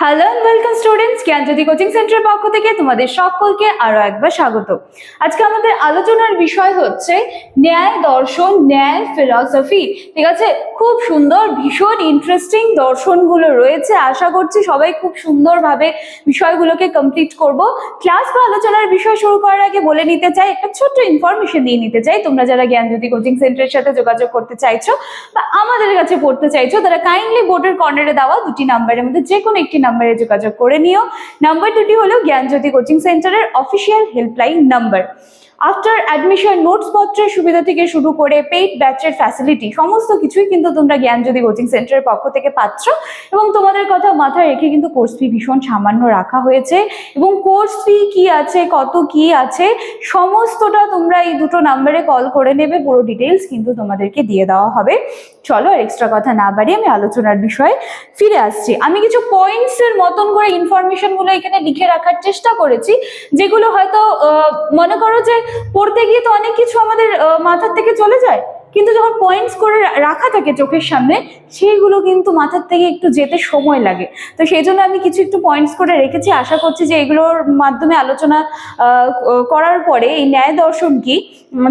Hello welcome students Gyanjyoti coaching সেন্টারের পক্ষ থেকে তোমাদের সকলকে আরও একবার স্বাগত। আজকে আমাদের আলোচনার বিষয় হচ্ছে ন্যায় দর্শন, ন্যায় ফিলসফি ঠিক আছে? খুব সুন্দর, ভীষণ ইন্টারেস্টিং দর্শনগুলো রয়েছে। আশা করছি সবাই খুব সুন্দরভাবে বিষয়গুলোকে কমপ্লিট করব। ক্লাস বা আলোচনার বিষয় শুরু করার আগে বলে নিতে চাই, একটা ছোট্ট ইনফরমেশন দিয়ে নিতে চাই। তোমরা যারা জ্ঞানজ্যোতি কোচিং সেন্টারের সাথে যোগাযোগ করতে চাইছো বা আমাদের কাছে পড়তে চাইছো, তারা কাইন্ডলি বোর্ডের কর্নারে দেওয়া দুটি নাম্বারের মধ্যে যে কোনো একটি নাম্বারে যোগাযোগ করে নিও। নাম্বার দুটি হলো জ্ঞানজ্যোতি কোচিং সেন্টারের official helpline number after admission notes পত্রের সুবিধা থেকে শুরু করে পেইড ব্যাচের ফ্যাসিলিটি সমস্ত কিছুই কিন্তু তোমরা জ্ঞানজ্যোতি কোচিং সেন্টারের পক্ষ থেকে পাচ্ছ। এবং তোমাদের কথা মাথায় রেখে কিন্তু কোর্স ফি ভীষণ সামান্য রাখা হয়েছে। এবং কোর্স ফি কি আছে, কত কি আছে, সমস্তটা তোমরা এই দুটো নাম্বারে কল করে নেবে, পুরো ডিটেলস কিন্তু তোমাদেরকে দিয়ে দেওয়া হবে। চলো আর এক্সট্রা কথা না বাড়িয়ে আমি আলোচনার বিষয়ে ফিরে আসছি। আমি কিছু পয়েন্টস এর মতন করে ইনফরমেশনগুলো এখানে লিখে রাখার চেষ্টা করেছি, যেগুলো হয়তো মনে করো যে পড়তে গিয়ে তো অনেক কিছু আমাদের মাথার থেকে চলে যায়। কিন্তু যখন পয়েন্টস করে রাখা থাকে চোখের সামনে, সেইগুলো কিন্তু মাথার থেকে একটু যেতে সময় লাগে। তো সেই জন্য আমি কিছু একটু পয়েন্টস করে রেখেছি। আশা করছি যে এগুলোর মাধ্যমে আলোচনা করার পরে এই ন্যায় দর্শন কি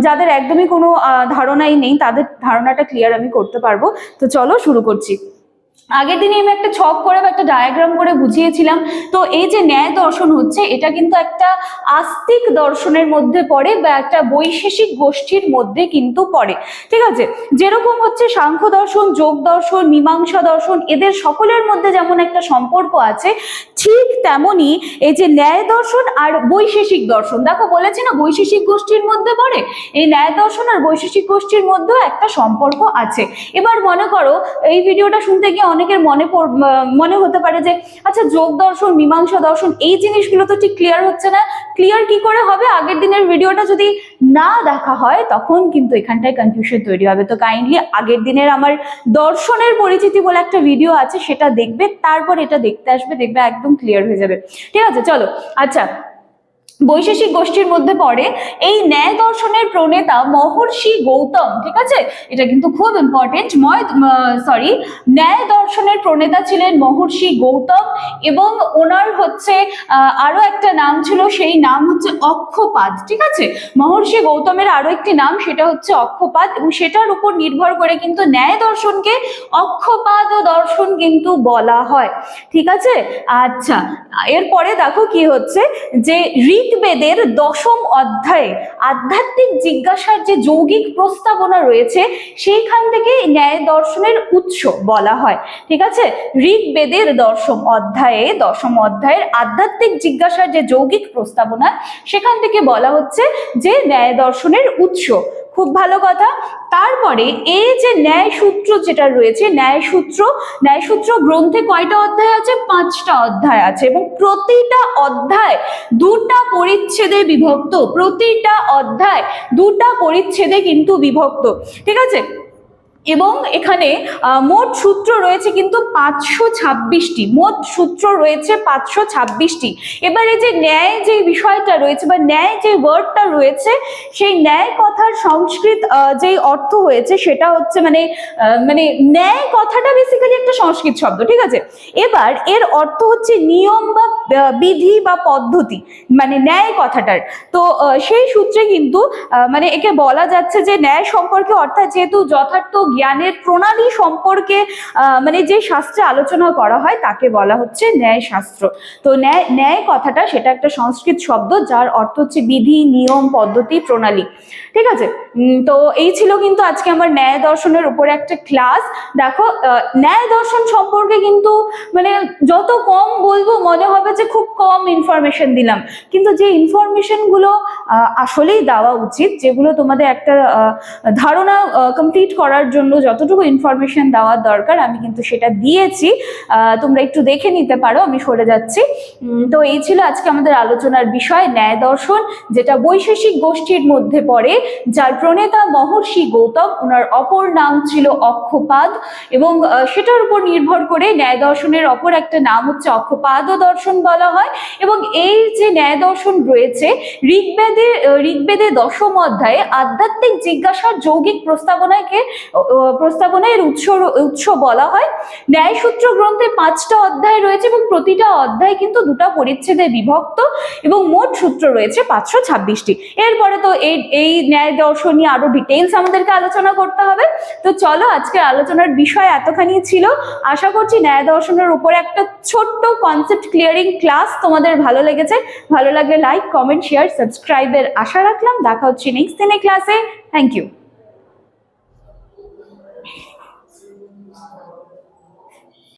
যাদের একদমই কোনো ধারণাই নেই, তাদের ধারণাটা ক্লিয়ার আমি করতে পারব। তো চলো শুরু করছি। আগের দিনে আমি একটা ছক করে বা একটা ডায়াগ্রাম করে বুঝিয়েছিলাম। তো এই যে ন্যায় দর্শন হচ্ছে, এটা কিন্তু একটা আস্তিক দর্শনের মধ্যে পড়ে বা একটা বৈশেষিক গোষ্ঠীর মধ্যে কিন্তু পড়ে। ঠিক আছে? যেরকম হচ্ছে সাংখ্য দর্শন, যোগ দর্শন, মীমাংসা দর্শন, এদের সকলের মধ্যে যেমন একটা সম্পর্ক আছে, ঠিক তেমনি এই যে ন্যায় দর্শন আর বৈশেষিক দর্শন। দেখো, বলেছি না বৈশেষিক গোষ্ঠীর মধ্যে পড়ে? এই ন্যায় দর্শন আর বৈশেষিক গোষ্ঠীর মধ্যেও একটা সম্পর্ক আছে। এবার মনে করো, এই ভিডিওটা শুনতে গিয়ে অনেকের মনে মনে হতে পারে যে আচ্ছা যোগ দর্শন, মীমাংসা দর্শন, এই জিনিসগুলো তো ঠিক ক্লিয়ার হচ্ছে না। ক্লিয়ার কি করে হবে? আগের দিনের ভিডিওটা যদি না দেখা হয়, তখন কিন্তু এখানটায় কনফিউশন তৈরি হবে। তো কাইন্ডলি আগের দিনের আমার দর্শনের পরিচিতি বলে একটা ভিডিও আছে, সেটা দেখবে, তারপর এটা দেখতে আসবে, দেখবে একদম ক্লিয়ার হয়ে যাবে। ঠিক আছে, চলো। আচ্ছা বৈশেষিক গোষ্ঠীর মধ্যে পড়ে। এই ন্যায় দর্শনের প্রণেতা মহর্ষি গৌতম, ঠিক আছে? এটা কিন্তু খুব ইম্পর্টেন্ট ময় সরি ন্যায় দর্শনের প্রণেতা ছিলেন মহর্ষি গৌতম এবং ওনার হচ্ছে আরও একটা নাম ছিল, সেই নাম হচ্ছে অক্ষপাত ঠিক আছে? মহর্ষি গৌতমের আরও একটি নাম, সেটা হচ্ছে অক্ষপাত এবং সেটার উপর নির্ভর করে কিন্তু ন্যায় দর্শনকে অক্ষপাত ও দর্শন কিন্তু বলা হয়, ঠিক আছে? আচ্ছা এরপরে দেখো কি হচ্ছে, যে ঋগ্বেদের দশম অধ্যায়ে আধ্যাত্মিক জিজ্ঞাসার যে যৌগিক প্রস্তাবনা রয়েছে, সেইখান থেকে ন্যায় দর্শনের উৎস বলা হয়। ঠিক আছে? ঋগ্বেদের দশম অধ্যায়ে, দশম অধ্যায়ের আধ্যাত্মিক জিজ্ঞাসার যে যৌগিক প্রস্তাবনা, সেখান থেকে বলা হচ্ছে যে ন্যায় দর্শনের উৎস। খুব ভালো কথা। তারপরে এই যে ন্যায় সূত্র যেটা রয়েছে ন্যায় সূত্র ন্যায় সূত্র গ্রন্থে কয়টা অধ্যায় আছে? পাঁচটা অধ্যায় আছে এবং প্রতিটা অধ্যায় দুটা পরিচ্ছেদে বিভক্ত। প্রতিটা অধ্যায় দুটা পরিচ্ছেদে কিন্তু বিভক্ত। ঠিক আছে? এবং এখানে মোট সূত্র রয়েছে কিন্তু পাঁচশো ছাব্বিশটি, মোট সূত্র রয়েছে পাঁচশো ছাব্বিশটি। এবার এই যে ন্যায় যে বিষয়টা রয়েছে বা ন্যায় যে ওয়ার্ডটা রয়েছে, সেই ন্যায় কথার সংস্কৃত যেই অর্থ হয়েছে সেটা হচ্ছে মানে মানে ন্যায় কথাটা বেসিক্যালি একটা সংস্কৃত শব্দ, ঠিক আছে? এবার এর অর্থ হচ্ছে নিয়ম বা বিধি বা পদ্ধতি মানে ন্যায় কথাটার। তো সেই সূত্রে কিন্তু মানে একে বলা যাচ্ছে যে ন্যায় সম্পর্কে অর্থাৎ যেহেতু যথার্থ জ্ঞানের প্রণালী সম্পর্কে মানে যে শাস্ত্রে আলোচনা করা হয় তাকে বলা হচ্ছে ন্যায় শাস্ত্র তো ন্যায় ন্যায় কথাটা সেটা একটা সংস্কৃত শব্দ যার অর্থ হচ্ছে বিধি, নিয়ম, পদ্ধতি, প্রণালী। ঠিক আছে? তো এই ছিল কিন্তু আজকে আমার ন্যায় দর্শনের উপরে একটা ক্লাস দেখো ন্যায় দর্শন সম্পর্কে কিন্তু মানে যত কম বলব মনে যে খুব কম ইনফরমেশন দিলাম। কিন্তু যে ইনফরমেশনগুলো আসলেই দেওয়া উচিত, যেগুলো তোমাদের একটা ধারণা কমপ্লিট করার জন্য যতটুকু ইনফরমেশন দেওয়ার দরকার, আমি কিন্তু সেটা দিয়েছি। তোমরা একটু দেখে নিতে পারো, আমি সরে যাচ্ছি। তো এই ছিল আজকে আমাদের আলোচনার বিষয়, ন্যায় দর্শন, যেটা বৈশেষিক গোষ্ঠীর মধ্যে পড়ে, যার প্রণেতা মহর্ষি গৌতম ওনার অপর নাম ছিল অক্ষপাদ, এবং সেটার উপর নির্ভর করে ন্যায় দর্শনের অপর একটা নাম হচ্ছে অক্ষপাদ দর্শন বলা হয়। এবং এই যে ন্যায় দর্শন রয়েছে, ঋগ্বেদে ঋগ্বেদে দশম অধ্যায়ে আধ্যাত্মিক জিজ্ঞাসার যৌগিক প্রস্তাবনাকে প্রস্তাবনায় উৎস উৎস বলা হয়। ন্যায় সূত্র গ্রন্থে পাঁচটা অধ্যায় রয়েছে এবং প্রতিটা অধ্যায় কিন্তু দুটো পরিচ্ছেদে বিভক্ত এবং মোট সূত্র রয়েছে পাঁচশো ছাব্বিশটি। এরপরে তো এই এই ন্যায় দর্শন নিয়ে আরও ডিটেলস আমাদেরকে আলোচনা করতে হবে। তো চলো আজকে আলোচনার বিষয় এতখানি ছিল। আশা করছি ন্যায় দর্শনের উপরে একটা ছোট্ট কনসেপ্ট ক্লিয়ারিং ক্লাস তোমাদের ভালো লেগেছে, ভালো লাগলে লাইক কমেন্ট শেয়ার সাবস্ক্রাইবের আশা রাখলাম। দেখা হচ্ছে নেক্সট দিনে ক্লাসে থ্যাংক ইউ